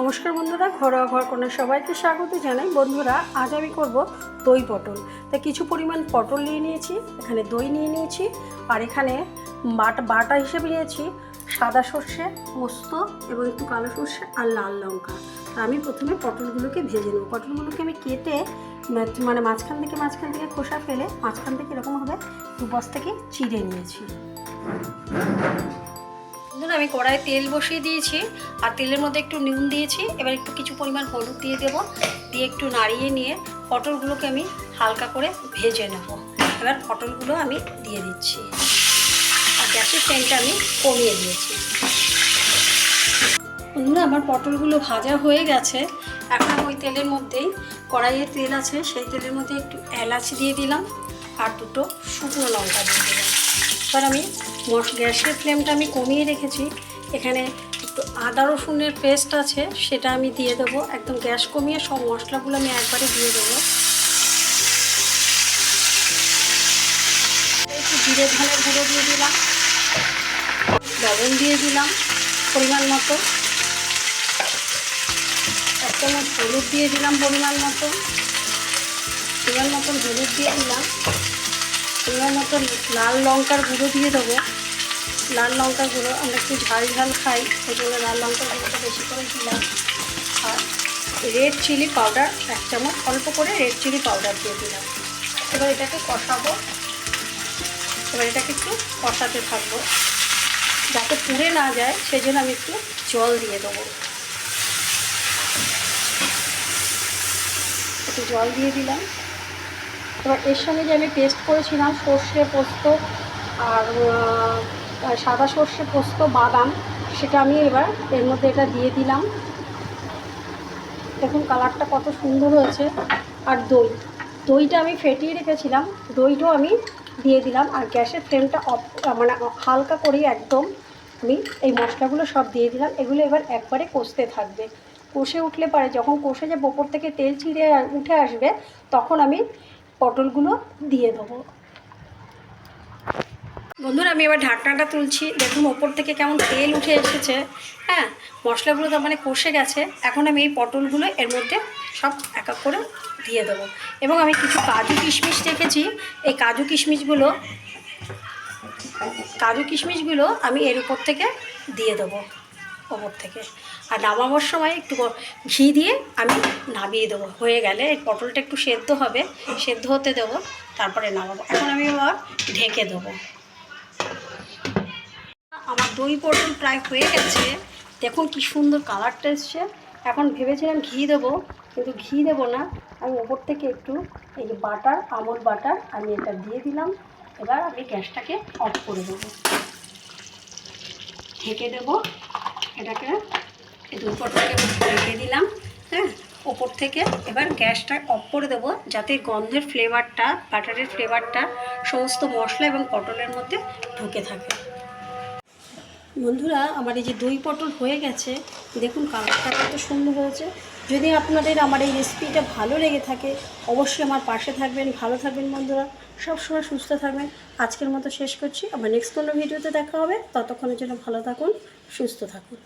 নমস্কার বন্ধুরা, ঘরোয়া ঘর কোনো সবাইকে স্বাগত জানাই। বন্ধুরা, আজ আমি করব দই পটল। তা কিছু পরিমাণ পটল নিয়ে নিয়েছি, এখানে দই নিয়ে নিয়েছি, আর এখানে বাটা বাটা হিসেবে নিয়েছি সাদা সর্ষে, পোস্ত এবং একটু কালো সর্ষে আর লাল লঙ্কা। তা আমি প্রথমে পটলগুলোকে ভেজে নেব। পটলগুলোকে আমি কেটে মানে মাঝখান থেকে মাঝখান থেকে খোসা ফেলে মাঝখান থেকে এরকমভাবে দুপাশ থেকে চিড়ে নিয়েছি। বন্ধুরা আমি কড়াই তেল বসিয়ে দিয়েছি, আর তেলের মধ্যে একটু নুন দিয়েছি, এবার একটু কিছু পরিমাণ হলুদ দিয়ে দেবো, দিয়ে একটু নাড়িয়ে নিয়ে পটলগুলোকে আমি হালকা করে ভেজে নেব। এবার পটলগুলো আমি দিয়ে দিচ্ছি। আর গ্যাসের ফ্লেমটা আমি কমিয়ে দিয়েছি। বন্ধুরা, আমার পটলগুলো ভাজা হয়ে গেছে। এখন ওই তেলের মধ্যেই কড়াইয়ের তেল আছে, সেই তেলের মধ্যে একটু এলাচ দিয়ে দিলাম, আর দুটো শুকনো লঙ্কা দিয়ে দিলাম। এবার আমি গ্যাসের ফ্লেমটা আমি কমিয়ে রেখেছি। এখানে একটু আদা রসুনের পেস্ট আছে, সেটা আমি দিয়ে দেবো। একদম গ্যাস কমিয়ে সব মশলাগুলো আমি একবারে দিয়ে দেবো। একটু জিরে ধানের গুঁড়ো দিয়ে দিলাম। লবণ দিয়ে দিলাম পরিমাণ মতো। এক চামচ হলুদ দিয়ে দিলাম পরিমাণ মতো। পরিমাণ মতন হলুদ দিয়ে দিলাম। পরিমাণ মতো লাল লঙ্কার গুঁড়ো দিয়ে দেবো। লাল লঙ্কার গুঁড়ো, আমরা একটু ঝাল ঝাল খাই ওই জন্য লাল লঙ্কার গুঁড়োটা বেশি করে দিলাম। আর রেড চিলি পাউডার এক চামচ, অল্প করে রেড চিলি পাউডার দিয়ে দিলাম। এবার এটাকে কষাবো। এবার এটাকে একটু কষাতে থাকব। যাতে পুড়ে না যায়, সেই জন্য আমি একটু জল দিয়ে দেবো। একটু জল দিয়ে দিলাম। এবার এর সঙ্গে যে আমি পেস্ট করেছিলাম, সর্ষে পোস্ত আর সাদা সর্ষে পোস্ত, বাদাম, সেটা আমি এবার এর মধ্যে এটা দিয়ে দিলাম। দেখুন কালারটা কত সুন্দর হয়েছে। আর দই, দইটা আমি ফেটিয়ে রেখেছিলাম, দইটাও আমি দিয়ে দিলাম। আর গ্যাসের ফ্লেমটা অফ মানে হালকা করেই একদম আমি এই মশলাগুলো সব দিয়ে দিলাম। এগুলো এবার একবারে কষতে থাকবে। কষে উঠলে পারে যখন কষে যাবে ওপর থেকে তেল ছিঁড়ে উঠে আসবে, তখন আমি পটলগুলো দিয়ে দেবো। বন্ধুরা, আমি এবার ঢাকনাটা তুলছি। দেখুন, ওপর থেকে কেমন তেল উঠে এসেছে। হ্যাঁ মশলাগুলো তো মানে কষে গেছে। এখন আমি এই পটলগুলো এর মধ্যে সব এক এক করে দিয়ে দেবো। এবং আমি কিছু কাজু কিশমিশ রেখেছি। এই কাজু কিশমিশগুলো কাজু কিশমিশগুলো আমি এর উপর থেকে দিয়ে দেবো। ওপর থেকে। আর নামাবার সময় একটু ঘি দিয়ে আমি নামিয়ে দেবো। হয়ে গেলে এই পটলটা একটু সেদ্ধ হবে। সেদ্ধ হতে দেবো, তারপরে নামাবো। এখন আমি আবার ঢেকে দেবো। আমার দই পটল প্রায় হয়ে গেছে। দেখুন কি সুন্দর কালারটা এসছে। এখন ভেবেছিলাম ঘি দেবো, কিন্তু ঘি দেবো না। আমি ওপর থেকে একটু এই যে বাটার আমল বাটার আমি এটা দিয়ে দিলাম। এবার আমি গ্যাসটাকে অফ করে দেবো। ঢেকে দেবো। এটাকে একটু উপর পটলকে ঢেকে দিলাম হ্যাঁ? ওপর থেকে এবার গ্যাসটা অফ করে দেবো যাতে গন্ধের ফ্লেভারটা বাটারের ফ্লেভারটা সমস্ত মশলা এবং পটলের মধ্যে ঢুকে থাকে। বন্ধুরা, আমার এই যে দই পটল হয়ে গেছে, দেখুন কালারটা কত সুন্দর হয়েছে। যদি আপনাদের আমার এই রেসিপিটা ভালো লেগে থাকে, অবশ্যই আমার পাশে থাকবেন, ভালো থাকবেন বন্ধুরা, সবসময় সুস্থ থাকবেন। আজকের মতো শেষ করছি আবার নেক্সট কোনো ভিডিওতে দেখা হবে, ততক্ষণের জন্য ভালো থাকুন, সুস্থ থাকুন।